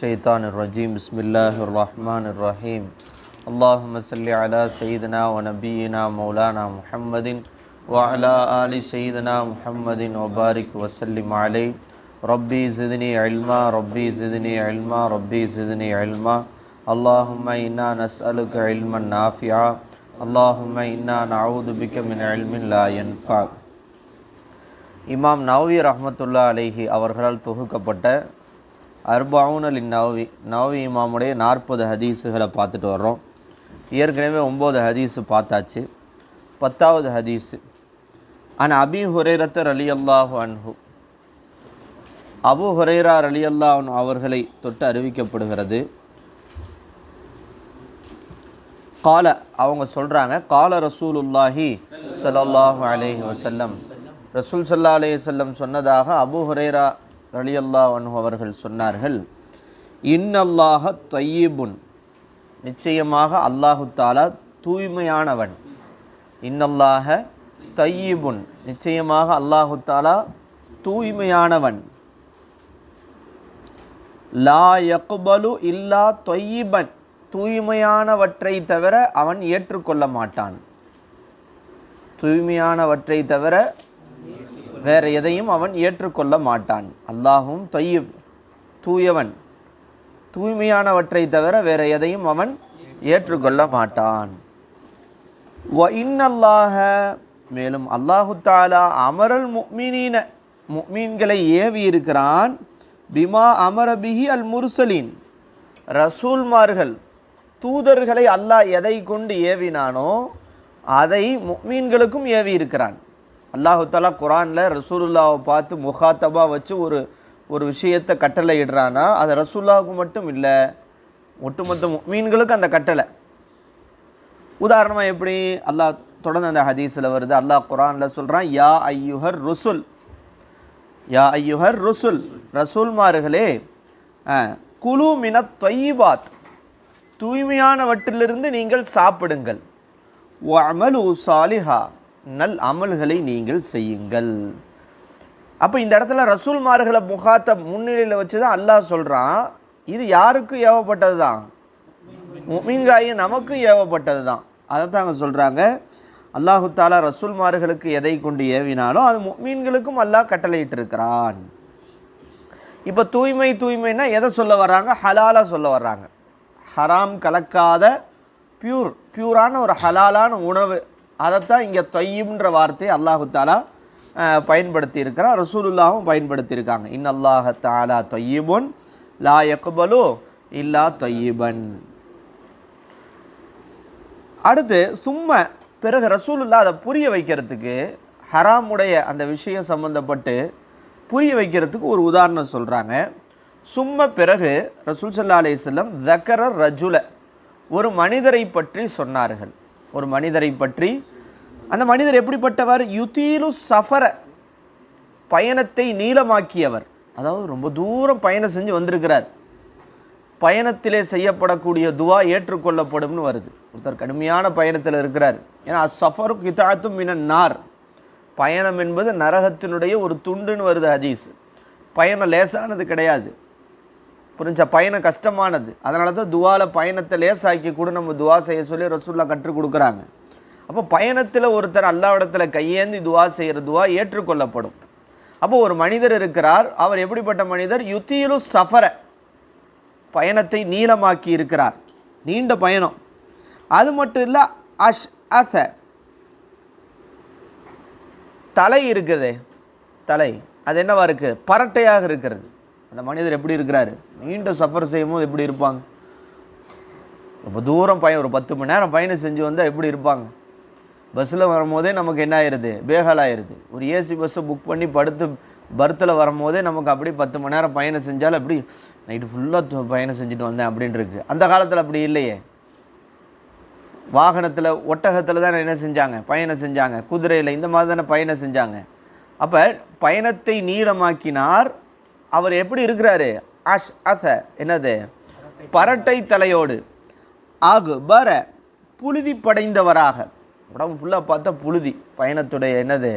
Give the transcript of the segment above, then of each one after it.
الشيطان الرجيم بسم الله الرحمن الرحيم اللهم صل على سيدنا ونبينا مولانا محمد وعلى آل سيدنا محمد وبارك وسلم عليه ربي زدني علما ربي زدني علما ربي زدني علما اللهم إنا نسألك علما نافعا اللهم إنا نعوذ بك من علم لا ينفع இமாம் நவவி ரஹ்மத்துல்லா அலைஹி அவர்களால் தொகுக்கப்பட்ட அர்பாவுனல் நவவி நவவி இமாமுடைய நாற்பது ஹதீஸுகளை பார்த்துட்டு வர்றோம். ஏற்கனவே ஒம்பது ஹதீஸு பார்த்தாச்சு. பத்தாவது ஹதீஸு அன் அபி ஹுரேரத்தர் அலி அல்லாஹு அன்ஹு. அபு ஹுரேரா அலி அல்லாஹ் அவர்களை தொட்டு அறிவிக்கப்படுகிறது. கால அவங்க சொல்கிறாங்க கால ரசூலுல்லாஹி சல்லாஹு அலேஹி வசல்லம் ரசூல் சல்லா அலைஹி வஸல்லம் சொன்னதாக அபு ஹுரேரா ரலியல்லாஹு அன்ஹு அவர்கள் சொன்னார்கள் இன்னல்லாஹ தொய்யிபுன் நிச்சயமாக அல்லாஹு தாலா தூய்மையானவன். இன்னல்லாஹ தையீபுன். நிச்சயமாக அல்லாஹு தாலா தூய்மையானவன். லா யக்பலு இல்லா தொய்யிபன் தூய்மையானவற்றை தவிர அவன் ஏற்றுக்கொள்ள மாட்டான். தூய்மையானவற்றை தவிர வேற எதையும் அவன் ஏற்றுக்கொள்ள மாட்டான். அல்லாஹும் தொய்யப் தூயவன். தூய்மையானவற்றை தவிர வேற எதையும் அவன் ஏற்றுக்கொள்ள மாட்டான். ஒ இன் அல்லாஹ மேலும் அல்லாஹு தாலா அமரல் முக்மினீன முக்மீன்களை ஏவி இருக்கிறான். பிமா அமரபிஹி அல் முர்சலின். ரசூல்மார்கள் தூதர்களை அல்லாஹ் எதை கொண்டு ஏவினானோ அதை முக்மீன்களுக்கும் ஏவி இருக்கிறான். அல்லாஹுத்தாலா குரானில் ரசூலுல்லாவை பார்த்து முகாத்தபாக வச்சு ஒரு ஒரு விஷயத்தை கட்டளை இடுறானா அது ரசூல்லாவுக்கு மட்டும் இல்லை ஒட்டுமொத்த மீன்களுக்கு அந்த கட்டளை. உதாரணமாக எப்படி? அல்லாஹ் தொடர்ந்து அந்த ஹதீஸில் வருது. அல்லாஹ் குரானில் சொல்கிறான் யா ஐயுஹர் ருசுல். யா ஐயுஹர் ருசுல். ரசூல்மார்களே குலு மின தொய்பாத். தூய்மையானவற்றிலிருந்து நீங்கள் சாப்பிடுங்கள். அமலு சாலிஹா. நல் அமல்களை நீங்கள் செய்யுங்கள். அப்போ இந்த இடத்துல ரசூல்மார்களை முகாத்த முன்னிலையில் வச்சு தான் அல்லாஹ் சொல்கிறான் இது யாருக்கும் ஏவப்பட்டது தான் மீன்காய நமக்கும் ஏவப்பட்டது தான் அதை தாங்க சொல்கிறாங்க அல்லாஹு தாலா ரசூல்மார்களுக்கு எதை கொண்டு ஏவினாலும் அது மீன்களுக்கும் அல்லாஹ் கட்டளையிட்டு இருக்கிறான் இப்போ தூய்மை தூய்மைன்னா எதை சொல்ல வர்றாங்க? ஹலாலாக சொல்ல வர்றாங்க. ஹராம் கலக்காத பியூர் பியூரான ஒரு ஹலாலான உணவு அதைத்தான் இங்கே தொய்யும்ன்ற வார்த்தையை அல்லாஹு தாலா பயன்படுத்தி இருக்கிறார் ரசூலுல்லாவும் பயன்படுத்தியிருக்காங்க. இன் அல்லாஹ தாலா தொய்யுபன் லா யக்பலு இல்லா தொய்யிபன் அடுத்து சும்மா பிறகு ரசூலுல்லா அதை புரிய வைக்கிறதுக்கு ஹராமுடைய அந்த விஷயம் சம்மந்தப்பட்டு புரிய வைக்கிறதுக்கு ஒரு உதாரணம் சொல்கிறாங்க சும்மா பிறகு ரசூல் சல்லா அலையம் தக்கர ரஜுல ஒரு மனிதரை பற்றி சொன்னார்கள். ஒரு மனிதரை பற்றி. அந்த மனிதர் எப்படிப்பட்டவர்? யுத்தீலு சஃபர பயணத்தை நீளமாக்கியவர். அதாவது ரொம்ப தூரம் பயணம் செஞ்சு வந்திருக்கிறார். பயணத்திலே செய்யப்படக்கூடிய துவா ஏற்றுக்கொள்ளப்படும்னு வருது. ஒருத்தர் கடுமையான பயணத்தில் இருக்கிறார். ஏன்னா சஃபரு கிதாத்தும் மின நார். பயணம் என்பது நரகத்தினுடைய ஒரு துண்டுன்னு வருது ஹதீஸ். பயணம் லேசானது கிடையாது. புரிஞ்ச பயணம் கஷ்டமானது. அதனால தான் துவால பயணத்தை லேசாக்கி கூட நம்ம துவா செய்ய சொல்லி ரசூல்லா கற்றுக் கொடுக்குறாங்க. அப்போ பயணத்தில் ஒருத்தர் அல்லாவிடத்தில் கையேந்தி துவா செய்கிற துவா ஏற்றுக்கொள்ளப்படும். அப்போ ஒரு மனிதர் இருக்கிறார். அவர் எப்படிப்பட்ட மனிதர்? யுத்தியிலும் சஃபர. பயணத்தை நீளமாக்கி இருக்கிறார். நீண்ட பயணம். அது மட்டும் இல்லை அஷ் அச. தலை இருக்குது. தலை. அது என்னவா இருக்குது பரட்டையாக இருக்கிறது. அந்த மனிதர் எப்படி இருக்கிறாரு? நீண்ட சஃபர் செய்யும் போது எப்படி இருப்பாங்க? ரொம்ப தூரம் பயணம் ஒரு பத்து மணி நேரம் பயணம் செஞ்சு வந்தால் எப்படி இருப்பாங்க? பஸ்ஸில் வரும்போதே நமக்கு என்ன ஆயிடுது பேகால் ஆயிடுது ஒரு ஏசி பஸ்ஸை புக் பண்ணி படுத்து பர்த்தில் வரும்போதே நமக்கு அப்படி பத்து மணி நேரம் பயணம் செஞ்சாலும் அப்படி நைட்டு ஃபுல்லாக பயணம் செஞ்சுட்டு வந்தேன் அப்படின்ட்டு இருக்கு. அந்த காலத்தில் அப்படி இல்லையே. வாகனத்தில் ஒட்டகத்தில் தானே என்ன செஞ்சாங்க? பயணம் செஞ்சாங்க. குதிரையில் இந்த மாதிரி தானே பயணம் செஞ்சாங்க. அப்போ பயணத்தை நீளமாக்கினார் அவர் எப்படி இருக்கிறாரு? அஷ் அச என்னது? பரட்டை தலையோடு. ஆகு பர புழுதி படைந்தவராக. உடம்பு ஃபுல்லாக பார்த்தா புழுதி. பயணத்துடைய என்னது?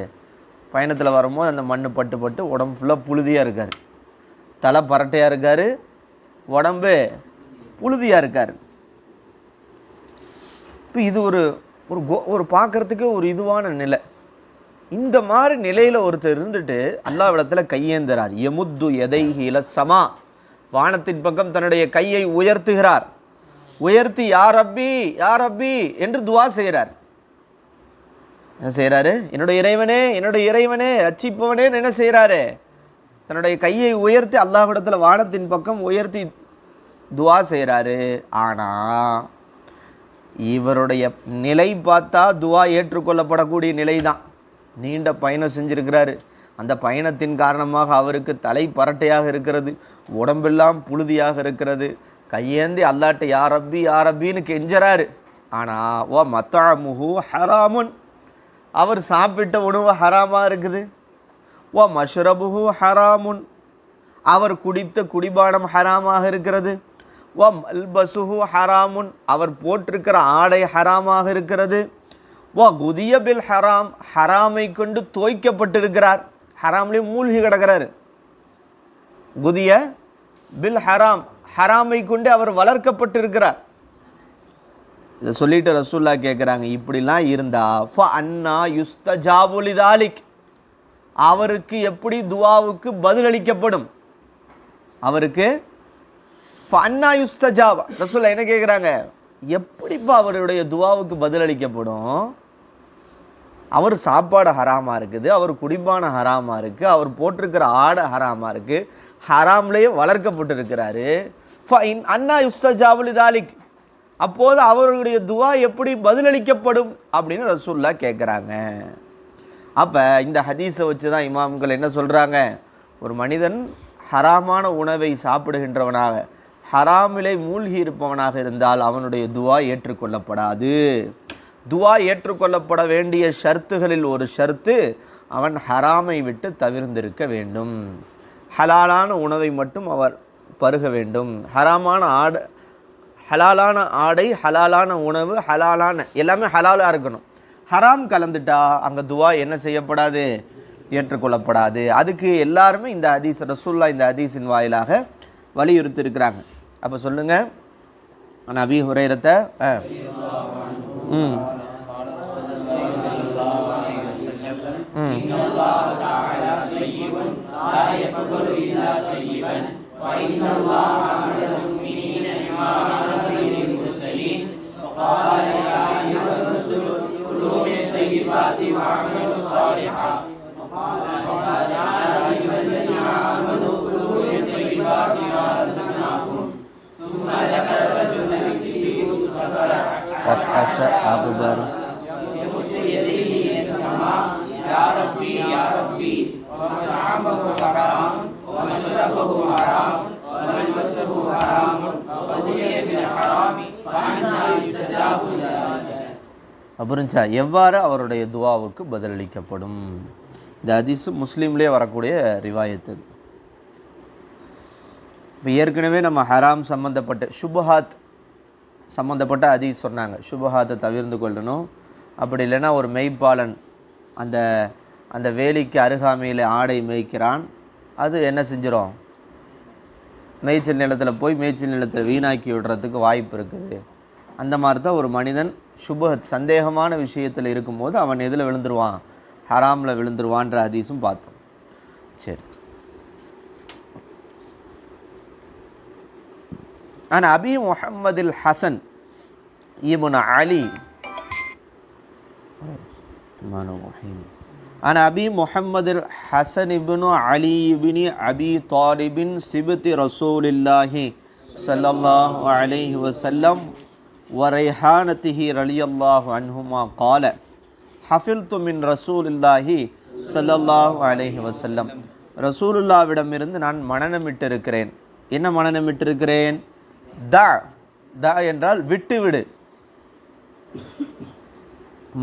பயணத்தில் வரும்போது அந்த மண் பட்டு பட்டு உடம்பு ஃபுல்லாக புழுதியாக இருக்கார். தலை பரட்டையாக இருக்கார். உடம்பு புழுதியாக இருக்கார். இப்போ இது ஒரு ஒரு கோ ஒரு பார்க்குறதுக்கு ஒரு இதுவான நிலை. இந்த மாதிரி நிலையில் ஒருத்தர் இருந்துட்டு அல்லாவிடத்தில் கையேந்துறார். எமுத்து எதை இலசமா வானத்தின் பக்கம் தன்னுடைய கையை உயர்த்துகிறார். உயர்த்தி யார் ரப்பி யார் ரப்பி என்று துவா செய்கிறார். என்ன செய்கிறாரு? என்னுடைய இறைவனே என்னுடைய இறைவனே ரட்சிப்பவனே என்ன செய்கிறாரு? தன்னுடைய கையை உயர்த்தி அல்லாஹ்விடத்தில் வானத்தின் பக்கம் உயர்த்தி துவா செய்கிறாரு. ஆனால் இவருடைய நிலை பார்த்தா துவா ஏற்றுக்கொள்ளப்படக்கூடிய நிலை தான் நீண்ட பயணம் செஞ்சிருக்கிறாரு. அந்த பயணத்தின் காரணமாக அவருக்கு தலை பரட்டையாக இருக்கிறது உடம்பெல்லாம் புழுதியாக இருக்கிறது. கையேந்தி அல்லாட்ட யாரப்பி யாரப்பின்னு கெஞ்சறாரு. ஆனால் ஓ மத்தாமுஹு ஹராமுன். அவர் சாப்பிட்ட உணவு ஹராமாக இருக்குது. ஓ மஷ்ரபுஹு ஹராமுன். அவர் குடித்த குடிபானம் ஹராமாக இருக்கிறது. ஓ மல்பசுஹு ஹராமுன். அவர் போட்டிருக்கிற ஆடை ஹராமாக இருக்கிறது. ஓ குதிய பில் ஹராம் ஹராமை கொண்டு தோய்க்கப்பட்டிருக்கிறார் ஹராம்லேயும் மூழ்கி கிடக்கிறாரு. குதிய பில் ஹராம் ஹராமை கொண்டு அவர் வளர்க்கப்பட்டிருக்கிறார். இதை சொல்லிட்டு ரசூல்லா கேட்குறாங்க இப்படிலாம் இருந்தா ஃப அண்ணா யுஸ்தஜாபுலிதாலிக் அவருக்கு எப்படி துவாவுக்கு பதிலளிக்கப்படும்? அவருக்கு ஃப அண்ணா யுஸ்தஜாபா. ரசூல்லா என்ன கேட்குறாங்க எப்படிப்பா அவருடைய துவாவுக்கு பதிலளிக்கப்படும்? அவர் சாப்பாடு ஹராமாக இருக்குது அவர் குடிப்பான ஹராமா இருக்குது அவர் போட்டிருக்கிற ஆடை ஹராமா இருக்குது ஹராம்லேயே வளர்க்கப்பட்டிருக்கிறாரு. ஃபைன் அண்ணா யுஸ்தஜாபுலி தாலிக் அப்போது அவர்களுடைய துவா எப்படி பதிலளிக்கப்படும் அப்படின்னு ரசூல்லா கேட்குறாங்க அப்போ இந்த ஹதீஸை வச்சு தான் இமாம்கள் என்ன சொல்கிறாங்க ஒரு மனிதன் ஹராமான உணவை சாப்பிடுகின்றவனாக ஹராமிலே மூழ்கி இருப்பவனாக இருந்தால் அவனுடைய துவா ஏற்றுக்கொள்ளப்படாது. துவா ஏற்றுக்கொள்ளப்பட வேண்டிய ஷர்த்துகளில் ஒரு ஷர்த்து அவன் ஹராமை விட்டு தவிர்ந்திருக்க வேண்டும். ஹலாலான உணவை மட்டும் அவர் பருக வேண்டும். ஹராமான ஆடை ஹலாலான ஆடை ஹலாலான உணவு ஹலாலான எல்லாமே ஹலாலாக இருக்கணும். ஹராம் கலந்துட்டா அங்கே துவா என்ன செய்யப்படாது? ஏற்றுக்கொள்ளப்படாது. அதுக்கு எல்லாருமே இந்த ஹதீஸ் ரசூல்லா இந்த ஹதீஸின் வாயிலாக வலியுறுத்தி அப்போ சொல்லுங்க. நபி ஹுரைரத்தை ஆ ம். ம். خشخش أكبر புரிஞ்சா எவ்வாறு அவருடைய துவாவுக்கு பதிலளிக்கப்படும் இந்த ஹதீஸு முஸ்லீம்லேயே வரக்கூடிய ரிவாயத்து இது. இப்போ ஏற்கனவே நம்ம ஹராம் சம்மந்தப்பட்ட சுபஹாத் சம்மந்தப்பட்ட ஹதீஸ் சொன்னாங்க. சுபஹாத்தை தவிர்ந்து கொள்ளணும். அப்படி இல்லைன்னா ஒரு மெய்ப்பாளன் அந்த அந்த வேலிக்கு அருகாமையில் ஆடை மேய்க்கிறான். அது என்ன செஞ்சிடும் மேய்ச்சல் நிலத்தில் போய் மேய்ச்சல் நிலத்தை வீணாக்கி விடுறதுக்கு வாய்ப்பு இருக்குது. அந்த மாதிரி தான் ஒரு மனிதன் சுபஹத் சந்தேகமான விஷயத்தில் இருக்கும்போது அவன் எதில் விழுந்துருவான்? ஹராமில் விழுந்துருவான்ற அதிசும் பார்த்தோம். சரி. عن أبي محمد الحسن ابن علي الرحمن الرحيم عن أبي محمد الحسن بن علي بن أبي طالب سبت رسول الله صلى الله عليه وسلم وريحانته رضي الله عنهما قال حفظت من رسول الله صلى الله عليه وسلم ரசூலுல்லாவிடமிருந்து நான் மனநமிட்டிருக்கிறேன் என்ன மனநமிட்டிருக்கிறேன் த த என்றால் விட்டுவிடு.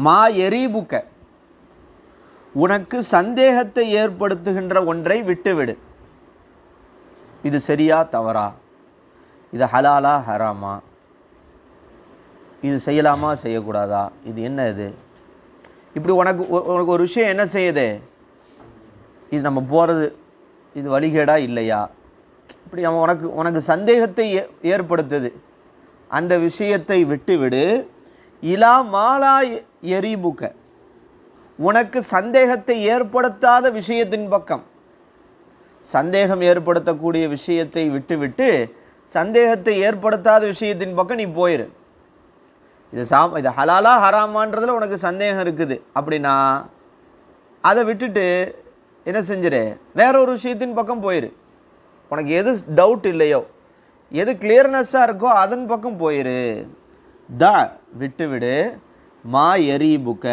மா எரிபுக்க உனக்கு சந்தேகத்தை ஏற்படுத்துகின்ற ஒன்றை விட்டுவிடு. இது சரியா தவறா? இது ஹலாலா ஹராமா? இது செய்யலாமா செய்யக்கூடாதா? இது என்ன இது? இப்படி உனக்கு உனக்கு ஒரு விஷயம் என்ன செய்யுது? இது நம்ம போகிறது இது வழிகேடா இல்லையா? இப்படி அவன் உனக்கு உனக்கு சந்தேகத்தை ஏ- ஏற்படுத்துது. அந்த விஷயத்தை விட்டுவிடு. இலா மாலா எரிபுக்க உனக்கு சந்தேகத்தை ஏற்படுத்தாத விஷயத்தின் பக்கம். சந்தேகம் ஏற்படுத்தக்கூடிய விஷயத்தை விட்டுவிட்டு சந்தேகத்தை ஏற்படுத்தாத விஷயத்தின் பக்கம் நீ போயிரு. இது சாம் இது ஹலாலா ஹராமான்றதில் உனக்கு சந்தேகம் இருக்குது. அப்படின்னா அதை விட்டுட்டு என்ன செஞ்சிரு? வேற ஒரு விஷயத்தின் பக்கம் போயிரு. உனக்கு எது டவுட் இல்லையோ எது கிளியர்னஸ்ஸாக இருக்கோ அதன் பக்கம் போயிரு. த விட்டுவிடு. மா எரிபுக்க.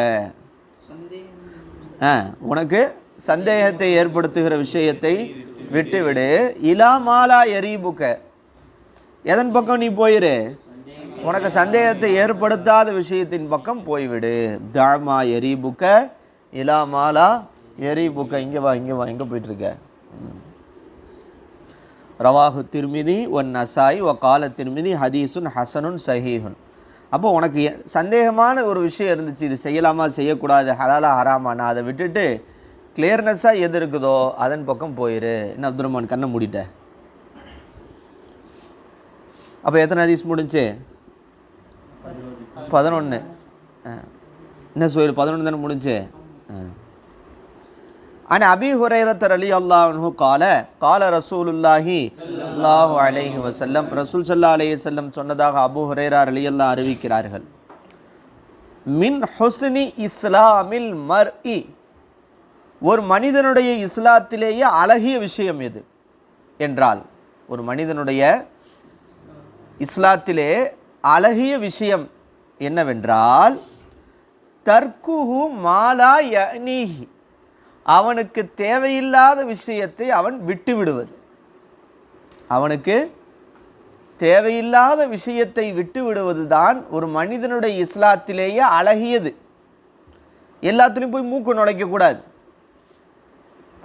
ஆ உனக்கு சந்தேகத்தை ஏற்படுத்துகிற விஷயத்தை விட்டுவிடு. இலா மாலா எரி புக்க எதன் பக்கம் நீ போயிரு? உனக்கு சந்தேகத்தை ஏற்படுத்தாத விஷயத்தின் பக்கம் போய்விடு. தாமா எரிபுக்க. இலா மாலா எரி புக்க இங்கே வா இங்கே வா எங்கே போயிட்டுருக்க ரவாஹு திருமிதி ஒன் நசாய் ஒ கால திருமிதி ஹதீசுன் ஹசனுன் சஹீஹுன். அப்போ உனக்கு சந்தேகமான ஒரு விஷயம் இருந்துச்சு இது செய்யலாமா செய்யக்கூடாது ஹலாலா ஹராமா நான் அதை விட்டுட்டு கிளியர்னஸ்ஸாக எது இருக்குதோ அதன் பக்கம் போயிரு. என்ன அப்துல் ரஹ்மான் கண்ணை மூடிட்ட? அப்போ எத்தனை ஹதீஸ் முடிஞ்சு? பதினொன்று என்ன சொல்லு பதினொன்று தானே முடிஞ்சு? عن أبي هريرة رضي الله عنه قال قال رسول الله صلى الله عليه وسلم رسول صلى الله عليه وسلم சொன்னதாக அபு ஹுரைரா ரலியல்லாஹு அறிவிக்கிறார்கள் மின் ஹுஸ்னி இஸ்லாமில் மர்இ ஒரு மனிதனுடைய இஸ்லாத்திலேயே அழகிய விஷயம் எது என்றால் ஒரு மனிதனுடைய இஸ்லாத்திலே அழகிய விஷயம் என்னவென்றால் தர்க்குஹு மாலா யனீஹி அவனுக்கு தேவையில்லாத விஷயத்தை அவன் விட்டு விடுவது அவனுக்கு தேவையில்லாத விஷயத்தை விட்டு விடுவது தான் ஒரு மனிதனுடைய இஸ்லாத்திலேயே அழகியது. எல்லாத்துலேயும் போய் மூக்கு நுழைக்கக்கூடாது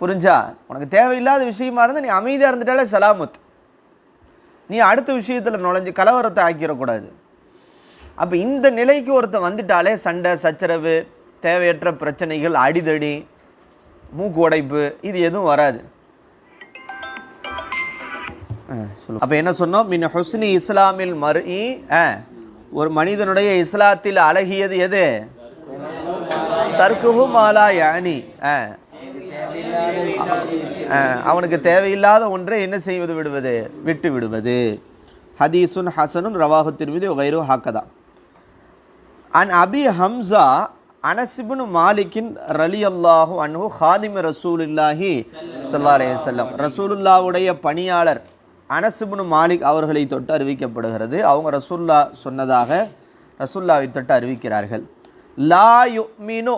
புரிஞ்சா? உனக்கு தேவையில்லாத விஷயமா இருந்தால் நீ அமைதியாக இருந்துட்டாலே சலாமத். நீ அடுத்த விஷயத்தில் நுழைஞ்சு கலவரத்தை ஆக்கிடக்கூடாது. அப்போ இந்த நிலைக்கு ஒருத்தன் வந்துட்டாலே சண்டை சச்சரவு தேவையற்ற பிரச்சனைகள் அடிதடி மூக்கு உடைப்பு இது எதுவும் வராது. அப்போ என்ன சொன்னோம்? மின் ஹுஸ்னி இஸ்லாமில் மருஇ ஆ, ஒரு மனிதனுடைய இஸ்லாத்தில் அழகியது எது? தர்க்குஹு மாலா யானி ஆ. ஆ, அவனுக்கு தேவையில்லாத ஒன்றை என்ன செய்வது விடுவது? விட்டு விடுவது. ஹதீசுன் ஹசனுன் ரவாஹு திருமிதி வைரு ஹாக்கதா. அன் அபி ஹம்சா அனசிபுன் மாலிக்கின் ரலி அல்லாஹு அன்ஹு ஹாதிம ரசூலுல்லாஹி ஸல்லல்லாஹு அலைஹி வஸல்லம். ரசூலுல்லாவுடைய பணியாளர் அனசிபுனு மாலிக் அவர்களை தொட்டு அறிவிக்கப்படுகிறது. அவங்க ரசூல்லா சொன்னதாக ரசூல்லாவை தொட்டு அறிவிக்கிறார்கள். லா யுமினு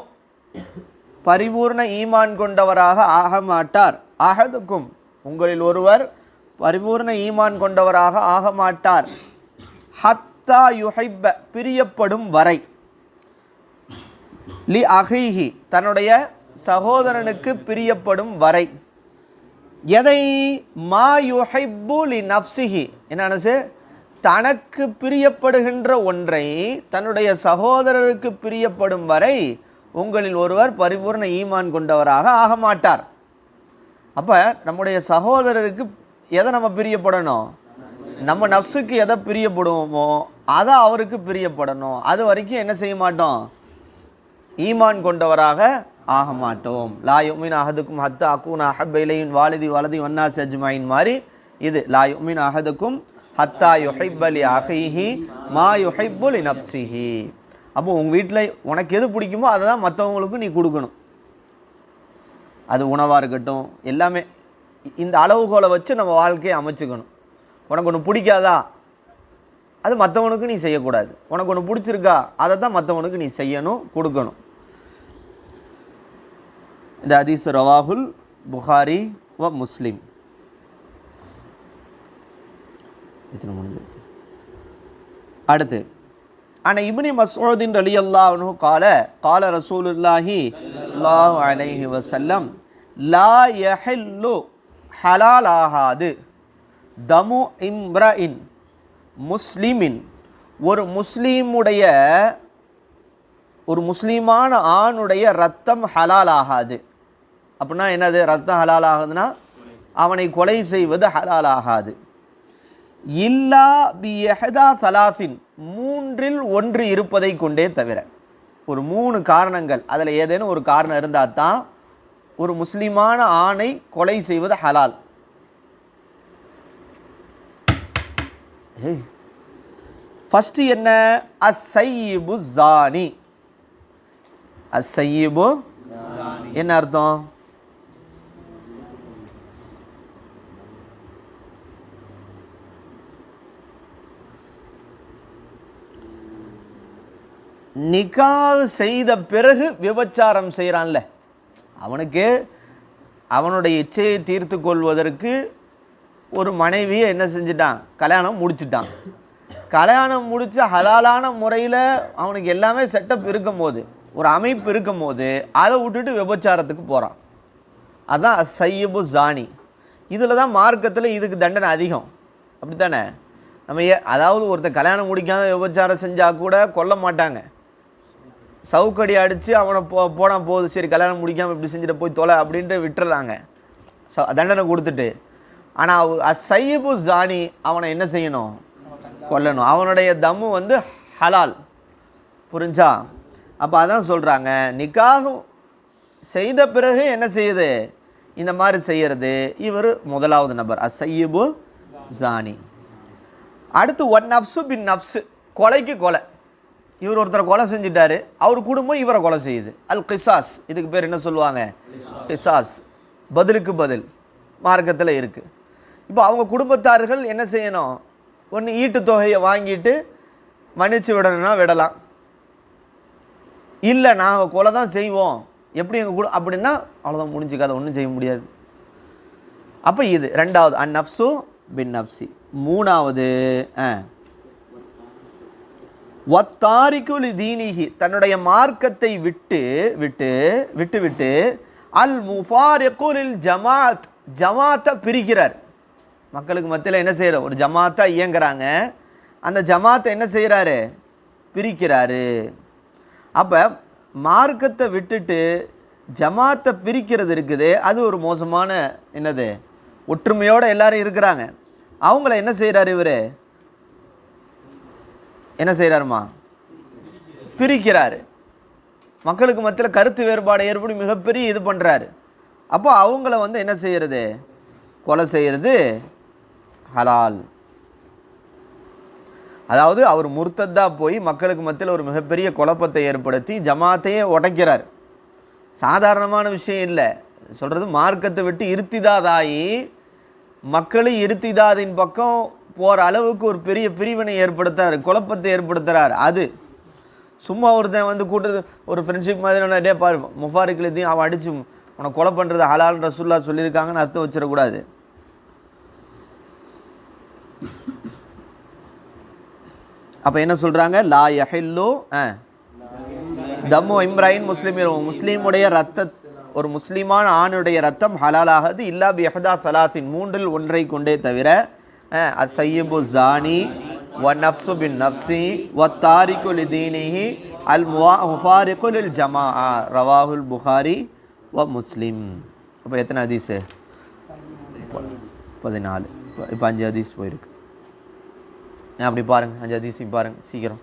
பரிபூர்ண ஈமான் கொண்டவராக ஆக மாட்டார். அகதுக்கும் உங்களில் ஒருவர் பரிபூர்ண ஈமான் கொண்டவராக ஆக மாட்டார். ஹத்தா யுஹைப்ப பிரியப்படும் வரை. லி அகைஹி தன்னுடைய சகோதரனுக்கு பிரியப்படும் வரை. எதை? மா யுஹைப்பு லி நப்சிஹி என்னன்னு தனக்கு பிரியப்படுகின்ற ஒன்றை தன்னுடைய சகோதரருக்கு பிரியப்படும் வரை உங்களில் ஒருவர் பரிபூர்ண ஈமான் கொண்டவராக ஆக மாட்டார். அப்போ நம்முடைய சகோதரருக்கு எதை நம்ம பிரியப்படணும்? நம்ம நஃப்ஸுக்கு எதை பிரியப்படுவோமோ அதை அவருக்கு பிரியப்படணும். அது வரைக்கும் என்ன செய்ய மாட்டோம்? ஈமான் கொண்டவராக ஆக மாட்டோம். லா யுமின் அஹதுக்கும் ஹத்து அக்கூன் அஹப் இலையின் வாலிதி வலதி ஒன்னா அஜ்மாயின் மாதிரி இது. லா யுமின் அஹதுக்கும் ஹத்தா யுஹைப்பலி அஹைஹி மா யுஹைப்புலி நப்சிஹி அப்போ உங்கள் வீட்டில் உனக்கு எது பிடிக்குமோ அதை தான் மற்றவங்களுக்கும் நீ கொடுக்கணும். அது உணவாக இருக்கட்டும் எல்லாமே இந்த அளவுகோலை வச்சு நம்ம வாழ்க்கையை அமைச்சுக்கணும். உனக்கு ஒன்று பிடிக்காதா? அது மற்றவனுக்கு நீ செய்யக்கூடாது. உனக்கு ஒன்று பிடிச்சிருக்கா அதை தான் மற்றவனுக்கு நீ செய்யணும் கொடுக்கணும். இந்த அதீஸ் ரவாகுல் புகாரி வ முஸ்லீம். எத்தனை அடுத்து ஆனால் இப்னி மஸ்ஊதின் ரலி அல்லாஹ்னு கால கால ரசூலுல்லாஹி அல்லாஹ் அலைஹி வசல்லம் லா யஹில்லு ஹலால் ஆகாது தமு இம்ரஇன். முஸ்லிமின் ஒரு முஸ்லீமுடைய ஒரு முஸ்லீமான ஆணுடைய ரத்தம் ஹலால் ஆகாது அப்படின்னா என்னது? ரத்தம் ஹலால் ஆகுதுன்னா அவனை கொலை செய்வது ஹலால் ஆகாது இல்லா பி எஹதா சலாசின் மூன்றில் ஒன்று இருப்பதை கொண்டே தவிர ஒரு மூணு காரணங்கள் அதில் ஏதேனும் ஒரு காரணம் இருந்தால் தான் ஒரு முஸ்லீமான ஆணை கொலை செய்வது ஹலால். ஏய் ஃபஸ்ட்டு என்ன? அசைபு ஜானி அசைபு என்ன அர்த்தம்? நிகால் செய்த பிறகு விபச்சாரம் செய்கிறான்ல அவனுக்கு அவனுடைய இச்சையை தீர்த்து கொள்வதற்கு ஒரு மனைவியை என்ன செஞ்சிட்டான்? கல்யாணம் முடிச்சிட்டான். கல்யாணம் முடிச்சு ஹலாலான முறையில் அவனுக்கு எல்லாமே செட்டப் இருக்கும்போது ஒரு அமைப்பு இருக்கும்போது அதை விட்டுட்டு விபச்சாரத்துக்கு போகிறான் அதான் சையபு ஜானி. இதில் தான் மார்க்கத்தில் இதுக்கு தண்டனை அதிகம். அப்படித்தானே? நம்ம ஏ அதாவது ஒருத்தன் கல்யாணம் முடிக்காத விபச்சாரம் செஞ்சால் கூட கொல்ல மாட்டாங்க. சவுக்கடி அடித்து அவனை போ போனால் போகுது சரி கல்யாணம் முடிக்காமல் இப்படி செஞ்சுட்டு போய் தொலை அப்படின்ட்டு விட்டுறாங்க. ச தண்டனை கொடுத்துட்டு. ஆனால் சையபு ஜானி அவனை என்ன செய்யணும்? கொல்லணும். அவனுடைய தம்மு வந்து ஹலால். புரிஞ்சா? அப்போ அதான் சொல்கிறாங்க நிக்காகும் செய்த பிறகு என்ன செய்யுது? இந்த மாதிரி செய்கிறது இவர் முதலாவது நபர் அசையபு ஜானி. அடுத்து ஒன் நஃப்ஸு பின் நஃப்ஸு. கொலைக்கு கொலை. இவர் ஒருத்தரை கொலை செஞ்சிட்டாரு. அவர் குடும்பம் இவரை கொலை செய்யுது. அல் கிசாஸ் இதுக்கு பேர் என்ன சொல்லுவாங்க? கிசாஸ். பதிலுக்கு பதில். மார்க்கத்தில் இருக்குது இப்போ அவங்க குடும்பத்தார்கள் என்ன செய்யணும்? ஒன்று ஈட்டு தொகையை வாங்கிட்டு மன்னிச்சு விடணும்னா விடலாம். இல்லை நாங்கள் கொலை தான் செய்வோம். எப்படி எங்கள் கூட அப்படின்னா அவ்வளோதான் முடிஞ்சுக்காத ஒன்றும் செய்ய முடியாது. அப்போ இது ரெண்டாவது அன் நப்சு பின் நப்சி மூணாவது ஆ. ஒத்தாரிக்குல் தீனிஹி தன்னுடைய மார்க்கத்தை விட்டு விட்டு விட்டு விட்டு அல் முஃபாரிகுலில் ஜமாத் ஜமாத்தை பிரிக்கிறார் மக்களுக்கு மத்தியில் என்ன செய்கிற ஒரு ஜமாத்தா இயங்குறாங்க. அந்த ஜமாத்தை என்ன செய்கிறாரு பிரிக்கிறாரு. அப்போ மார்க்கத்தை விட்டுட்டு ஜமாத்தை பிரிக்கிறது இருக்குது. அது ஒரு மோசமான என்னது? ஒற்றுமையோடு எல்லாரும் இருக்கிறாங்க. அவங்கள என்ன செய்கிறாரு இவர்? என்ன செய்கிறாருமா பிரிக்கிறாரு. மக்களுக்கு மத்தியில் கருத்து வேறுபாடு ஏற்படி மிகப்பெரிய இது பண்ணுறாரு அப்போ அவங்கள வந்து என்ன செய்கிறது கொலை செய்கிறது ஹலால். அதாவது அவர் முர்த்தத்தா போய் மக்களுக்கு மத்தியில் ஒரு மிகப்பெரிய குழப்பத்தை ஏற்படுத்தி ஜமாத்தையே உடைக்கிறார். சாதாரணமான விஷயம் இல்லை. சொல்கிறது மார்க்கத்தை விட்டு இருத்திதாதாயி மக்களை இருத்திதாதின் பக்கம் போகிற அளவுக்கு ஒரு பெரிய பிரிவினை ஏற்படுத்துறாரு குழப்பத்தை ஏற்படுத்துகிறார் அது சும்மா ஒருத்தன் வந்து கூட்டது ஒரு ஃப்ரெண்ட்ஷிப் மாதிரி டே பாரு முஃபாரிக்கில் அவன் அடிச்சு உனக்கு கொலை பண்ணுறது ஹலால் ரசுல்லா சொல்லியிருக்காங்கன்னு அர்த்தம் வச்சிடக்கூடாது. அப்போ என்ன சொல்கிறாங்க லா யஹில்லு ஆ தம்மு இம்ராயின் முஸ்லீம் முஸ்லீமுடைய ரத்த ஒரு முஸ்லீமான ஆணுடைய ரத்தம் ஹலாலாகது இல்லா பிஹதா சலாசின் மூன்றில் ஒன்றை கொண்டே தவிர அசையபு ஜானி வ நஃப்சு பின் நஃப்சி வ தாரிக்கு தீனிஹி அல் முவா முஃபாரிக்குல் இல் ஜமா ரவாஹுல் புகாரி வ முஸ்லீம். அப்போ எத்தனை ஹதீஸு? பதினாலு. இப்போ அஞ்சு ஹதீஸ் போயிருக்கு. அப்படி பாருங்கள் அஞ்சு ஹதீஸையும் பாருங்கள் சீக்கிரம்.